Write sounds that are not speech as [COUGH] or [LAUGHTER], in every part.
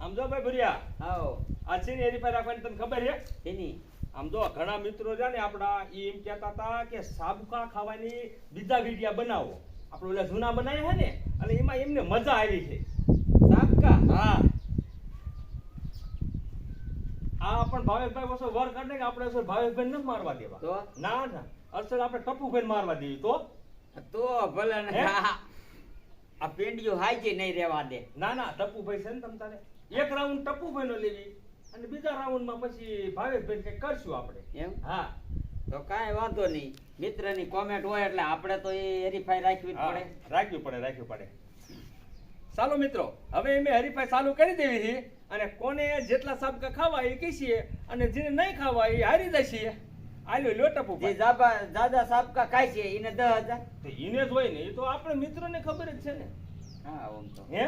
આમ જો ભાઈ ભુરિયા આવો આ છે ને એની પર રાખવાની તને ખબર છે? એની. આમ જો ઘણા મિત્રો છે ને આપણા એ એમ કહેતા હતા કે સાબુકા ખાવાની બીજા વિડિયા બનાવો. આપણે ઓલા જૂના બનાવ્યા છે ને અને એમાં એમને મજા આવી છે. સાબકા? હા. આ પણ ભાવેશભાઈ વસો વર કાઢે કે આપણે અસર ભાવેશભાઈ ન મારવા દેવા. તો? ના ના. અસર આપણે ટપુભાઈ મારવા દેવી. તો? તો ભલે ને. આ પેંડિયો પેંડિયું હાઈજે નહીં રહેવા દે. ના ના. ટપુભાઈ છે ને તમ તારે. એક રાઉન્ડ ટપુભાઈ નો લેવી અને બીજા રાઉન્ડમાં પછી ભાવેશભાઈ કઈ કરશું આપણે. એમ? હા. તો કાંઈ વાંધો નહીં. મિત્રની કોમેન્ટ હોય એટલે આપણે તો એ હરીફાઈ રાખવી પડે. રાખવી પડે રાખવી પડે. ચાલો મિત્રો હવે મેં હરીફાઈ ચાલુ કરી દેવી છે અને કોને જેટલા સાબકા ખાવા એ કહીએ અને જેને નહીં ખાવા એ હારી જશે આલ્યો લ્યો ટપુ જે જાબા દાદા સાબકા ખાય છે એને દસ હજાર? તો એને જ હોય ને એ તો આપણે મિત્રોને ખબર જ છે ને. હા ઓમ તો. હે?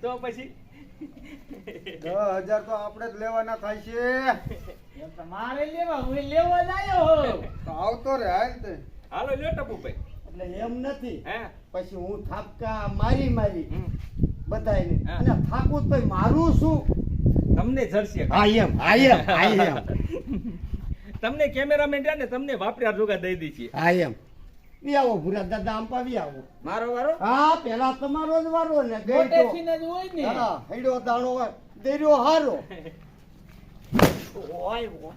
તો પછી? દસ હજાર તો આપણે જ લેવાના થાય છે. મારે લેવા હું લેવા જ આવ્યો હો આવતો રે હાલ તે. હાલો લ્યો ટપુભાઈ એટલે એમ નથી. હે? પછી હું થાપકા મારી મારી. બધાયને. અને થાકું તો મારું શું? તમને જરશે હા એમ હા એમ હા એમ. [LAUGHS] તમને કેમેરામેન રહ્યા ને તમને વાપર્યા જોગા દઈ દી છે હા એમ. વી આવો ભૂરા દાદા આમ પાવી આવો મારો વારો? હા પેલા તમારો જ વારો ને ગઈ હા હેડો દાણો હોય દેર્યો હારો. ઓય ઓ.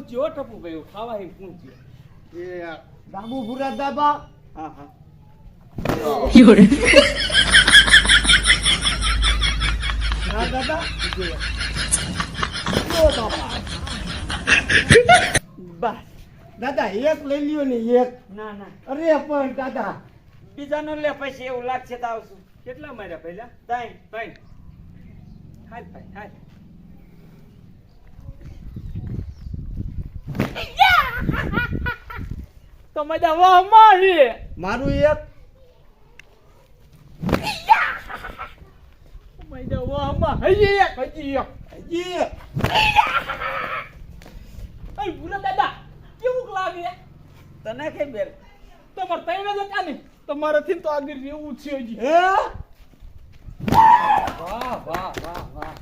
ટપુ ટપુભાઈ ખાવા હે પૂંચ્યો એ દાબુ ભૂરા દાબા. હા હા. હા દાદા બસ. દાદા એક લઈ લ્યો ને એક. ના ના. અરે પણ દાદા. બીજાનો લે પછી એવું લાગશે તો આવશું. કેટલા માર્યા પહેલા? તાઈ ત્રણ. હાલ ભાઈ હાલ. તો મજા વાહ મારી. મારું એક. મજા વાહમાં. હજી એક હજી એક. હજી એક. અય ભૂલા દાદા. લાગે તને કઈ બેર? તમારે તૈને જતા ને. તમારાથી તો આગળ રહેવું છે હજી. હે? વાહ વાહ વાહ વાહ.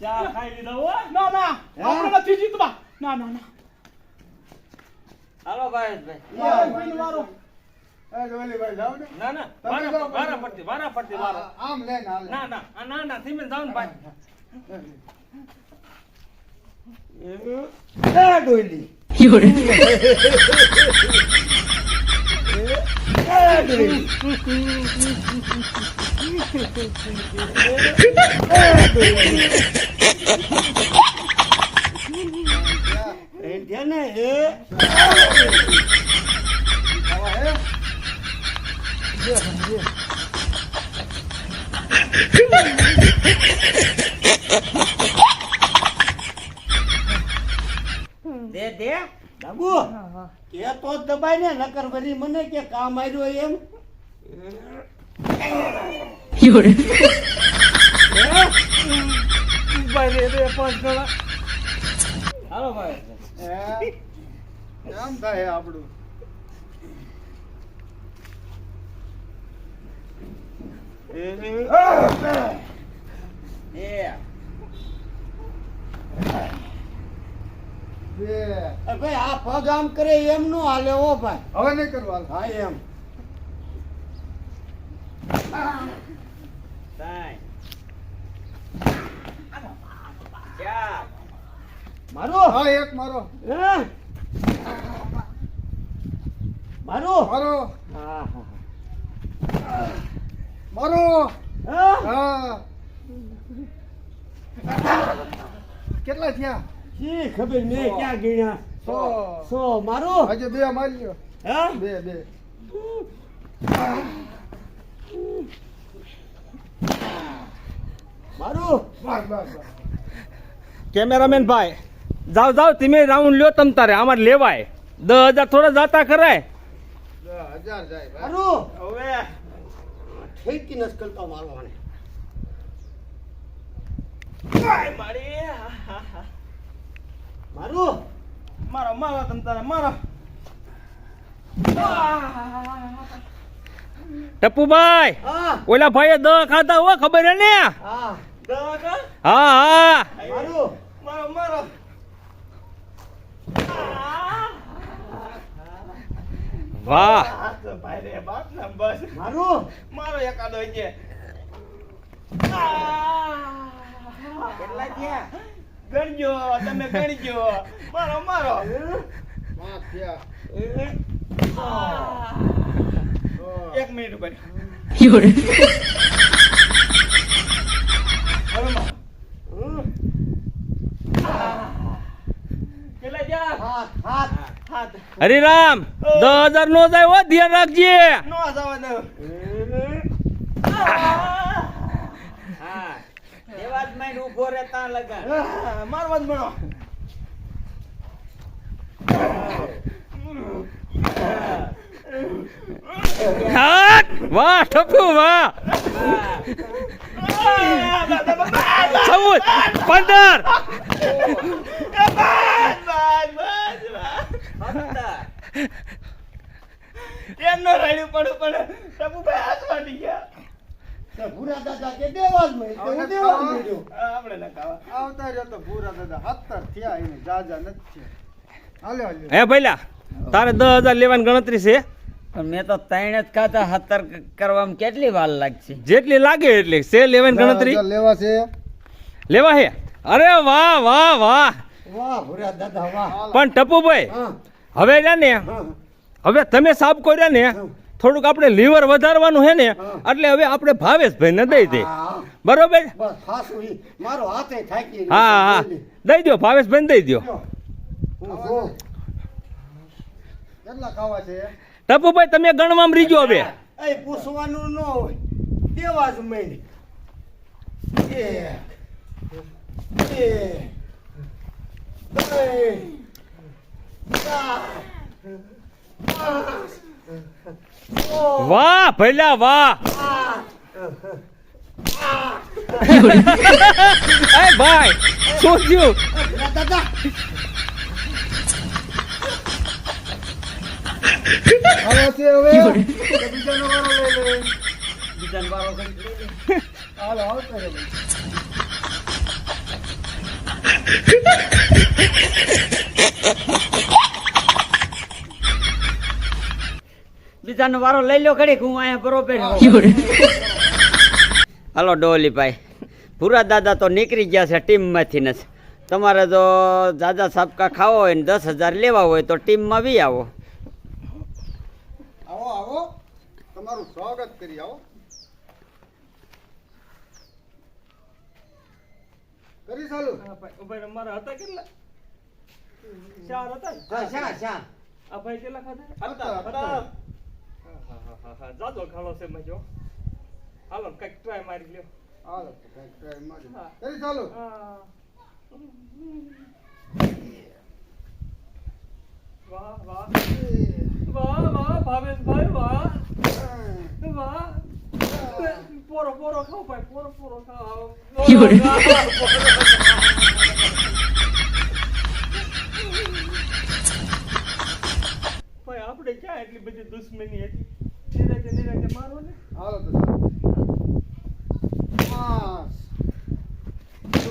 ચા ખાઈ લીધા હો? ના ના. આપણે નથી જીતવા. ના ના ના. હાલો ભાઈ યાર, ભાઈનો વારો. ને. ના વારા વારા પડતી વારા પડતી વારા. આમ લે ને. ના ના. આ ના ના ધીમે જાવ ને ભાઈ. એ ડોયલી એ ડોયલી એ ને એ આવા હે? દે દે બાબુ કે તો દબાય ને નકર ભરી મને કે કામ આવ્યો એમ. હાલો ભાઈ એ થાય આપણું એ બે એ ભાઈ આ પગ આમ કરે એમ નો હાલે હો ભાઈ. હવે નહીં કરવા હા એમ. મારો? હા એક મારો. હે? મારું? મારો. હા હા. મારો. હા? હા. કેટલા થયા? શી ખબર મેં ક્યાં ગણ્યા? સો. સો મારું? બે મારી લ્યો હા? બે બે. મારું? કેમેરામેન ભાઈ જાવ જાવ તમે રાઉન્ડ લ્યો તમ તારે અમારે લેવાય. દસ હજાર થોડા જાતા કરાય. દસ હજાર જાય મારું? હવે. ઠેકી નસ કરતા મારો મારી. મારું? મારો મારો તમ તારે મારો. ટપુભાઈ ઓલા ભાઈએ દ ખાતા હો ખબર હે ને? હા. હા હા. મારો મારો. વાહ. ભાઈ રે બાપ ને બસ મારું મારો એકાદો છે કેટલા થયા? ગણજો તમે ગણજો મારો મારો. એક મિનિટ ઉપર. હરિરામ દસ હજાર નો જાય હો ધ્યાન રાખજે. નો જવા દઉં હા એવા જ માઇન્ડ લગન આહ, મારવા જ મળો! વાહ ટપુ વાહ! ચૌદ પંદર! [LAUGHS] એમનો રાડ્યું પડું પણ ટપુભાઈ હાથ વાટી ગયા. ભૂરા દાદા કે હું દેવા જ મળ્યો આ આપણે ના ખાવા. આવતા રહ્યો તો ભૂરા દાદા સત્તર થયા એને જાજા નથી હાલે હાલે. હે ભઈલા તારે દસ હજાર લેવાની ગણતરી છે? પણ મેં તો ત્રણ જ ખાતા હતર કરવામાં કેટલી વાર લાગશે? જેટલી લાગે એટલી. છે લેવાની ગણતરી? લેવા છે. લેવા હે? અરે વાહ વાહ વાહ. વાહ ભૂરા દાદા વાહ. પણ ટપુભાઈ હવે ને. હવે તમે સાફ કર્યા ને. થોડુંક આપણે લીવર વધારવાનું હે ને એટલે હવે આપણે ભાવેશભાઈને દઈ દે. બરોબર. હા હા દઈ દો. ભાવેશભાઈને દઈ દો ટપુભાઈ તમે ગણવામાં રીજો હવે. એ પૂછવાનું ન હોય. દેવા જ મળે. વાહ ભઈલા વાહ એ ભાઈ શું થયું દાદા ખાવા છે હવે બીજાનો વારો લઈ લે બીજાનો વારો કરી લે. હાલો આવતો રહ્યો બીજાનો વારો લઈ લો ઘડીક હું અહીંયા બરોબર [LAUGHS] હલો ડોલીભાઈ ભૂરા દાદા તો નીકળી ગયા છે ટીમમાંથી નથી તમારે જો દાદા સાબકા ખાવા હોય ને દસ હજાર લેવા હોય તો ટીમમાં બી આવો. આવો આવો. તમારું સ્વાગત કરી આવો. કરી ચાલુ. મારા હતા કેટલા? ચાર હતા ચાર શા? આ ભાઈ કેટલા ખાધા? હતા હતા. જાજો ખાલો છે મજો હાલો કંઈક ટ્રાય મારી લ્યો. હાલો તો કંઈક મારી. કરી ચાલુ. વાહ વાહ. વાહ વાહ ભાવેશભાઈ વાહ. વાહ. પોરો પોરો ખાઓ ભાઈ પોરો પોરો ખાઓ. [LAUGHS] ભાઈ આપણે ક્યાં એટલી બધી દુશ્મની હતી? નિરાતે નિરાતે મારો ને? હાલો તો. પાંચ છ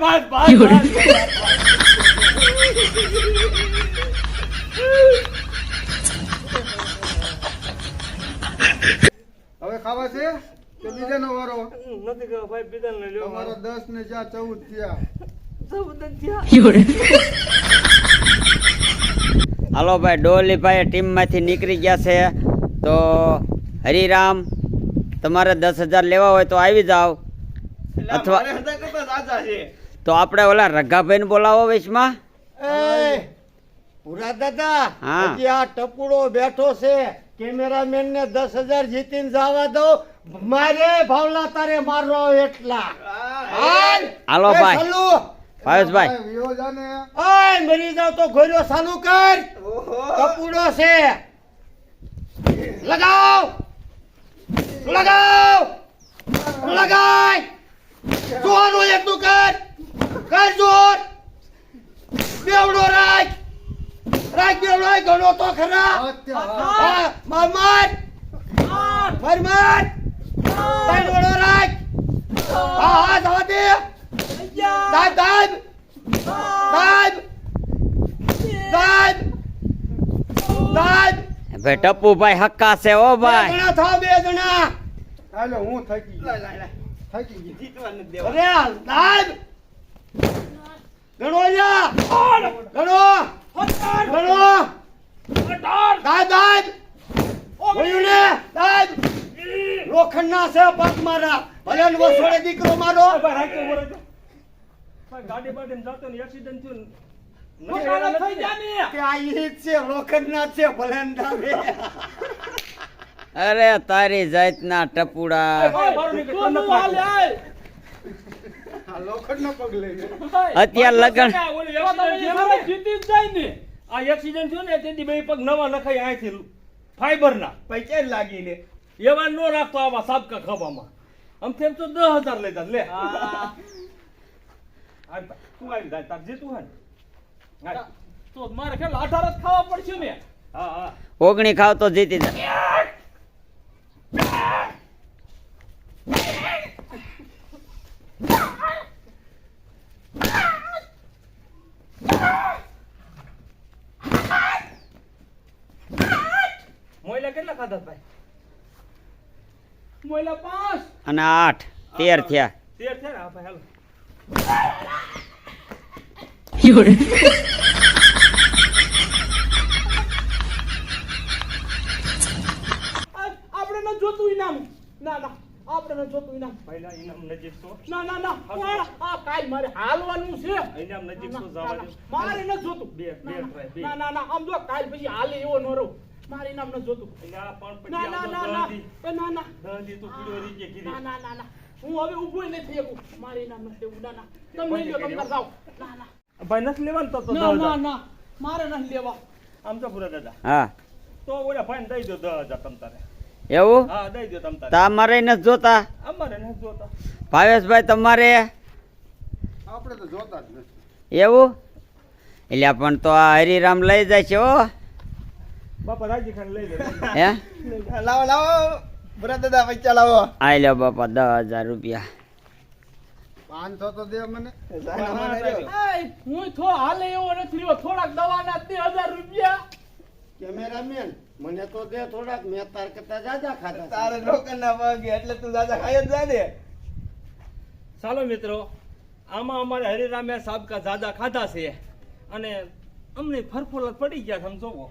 બસ બસ બસ. હવે ખાવા છે? કે બીજાનો વારો? નથી કહો ભાઈ બીજાને લ્યો મારો. 10 ને જા 14 થયા. 14 થયા. હાલો ભાઈ ડોલીભાઈ ટીમમાંથી નીકળી ગયા છે. તો હરિરામ તમારે દસ હજાર લેવા હોય તો આવી જાઓ. અથવા તો આપણે ઓલા રઘાભાઈને બોલાવો વચમાં એ દાદા હા. આ ટપુડો બેઠો છે. કેમેરામેન ને દસ હજાર જીતીને જવા દો. મારે ભાવલા તારે મારો એટલા. હાલ! ભાઈ. ભાવેશભાઈ. ઓય મરી જાવ તો ઘોર્યો ચાલુ કર. કપૂડો છે. લગાવ. લગાવ. લગાય. જોવાનું એકલું કર. કર જોર. બેવડો રાખ. રાખ બેવડો. રાખ ઘણો તો ખરા. માર માર. તાઈ વડો રાખ હા હા જવા દે દાબ દાબ દાબ દાબ દાબ ભાઈ ટપ્પુભાઈ હક્કા છે ઓ બે ભાઈ. જણા થાવ બે જણા! હાલો હું થકી ગયો. થકી ગયો. અરે દાદ! ગણો લ્યા! ગણો! ગણો! દાદ દાબ બોલ્યું ને? દાબ લોખંડના છે પગ મારા. ભલે ને વસોડે દીકરો મારો. ગાડી બાડીમાં જાતો ને એક્સિડન્ટ થયું ને થઈ જાય કે આ ઈ જ છે લોખંડના જ છે ભલે ને દાબે અરે તારી ટપુડા. લોખંડનો પગ લઈ ગયો લગન આ એક્સિડન્ટ થયો ને તેથી બે પગ નવા નખાય અહીંથી ફાઈબરના. પૈસા લાગી ને? એવા નો રાખતો આવા સાબકા ખાવામાં. આમ તેમ તો દસ હજાર લેતા લે. હાલ ભાઈ, તું આવી જાય તાર જીતું હે તો મારે ખેલ અઢાર જ ખાવા પડશે ને. હા હા. ઓગણી ખાવ તો જીતી જાય મોયલા કેટલા ખાધા ભાઈ? મોયલા પાંચ. અને આઠ. તેર થયા. તેર છે હા ભાઈ હાલો. આપણે ન જોતું ઇનામ ના ના. આપણે ન જોતું ઇનામ પહેલા ઇનામ નજીક તો. ના ના ના. પણ આ કાલ મારે હાલવાનું છે. ઇનામ નજીક તો જવા દે. મારે ન જોતું. બે- બે ના, બે. ના ના ના. આમ જો કાલ પછી હાલે એવો ન રહું. મારે નામ ન જોતું પણ ના ના ના ના ના ના. તું રહી ના ના ના ના. હું હવે ઊભો નથી થઈ શકું મારે ઇનામ નથી લેવું ના ના. તમે લ્યો તમે જાઓ. ના ના. ભાઈ નથી લેવાનું તો ના ના ના. મારે નથી લેવા. આમ તો પૂરા દાદા. હા. તો ઓલા ભાઈ દઈ દો દસ હજાર તમ તારે. એવું? હા દઈ દો તમ તારે. તમારે નથી જોતા? અમારે નથી જોતા. ભાવેશભાઈ તમારે? આપણે તો જોતા જ નથી. એવું? એટલે પણ તો આ હરિરામ લઈ જાય છે ઓ બાપા રાજી ખાન લઈ લે. હે? લાવો લાવો. બરા દાદા પૈસા લાવો. આઈ લો બાપા દસ હજાર રૂપિયા. પાંચસો તો દે મને. હું થો હાલ એવો નથી રહ્યો. થોડાક દવાના તે હજાર રૂપિયા. કેમેરામેન મને તો દે થોડાક. મેં તાર કરતા જાજા ખાધા છે. તારે લોખંડના પગ એટલે તું દાદા ખાઈ જ જા દે ચાલો મિત્રો આમાં અમારે હરિરામે સાબકા જાદા ખાધા છે. અને અમને ફરફોલા પડી ગયા સમજો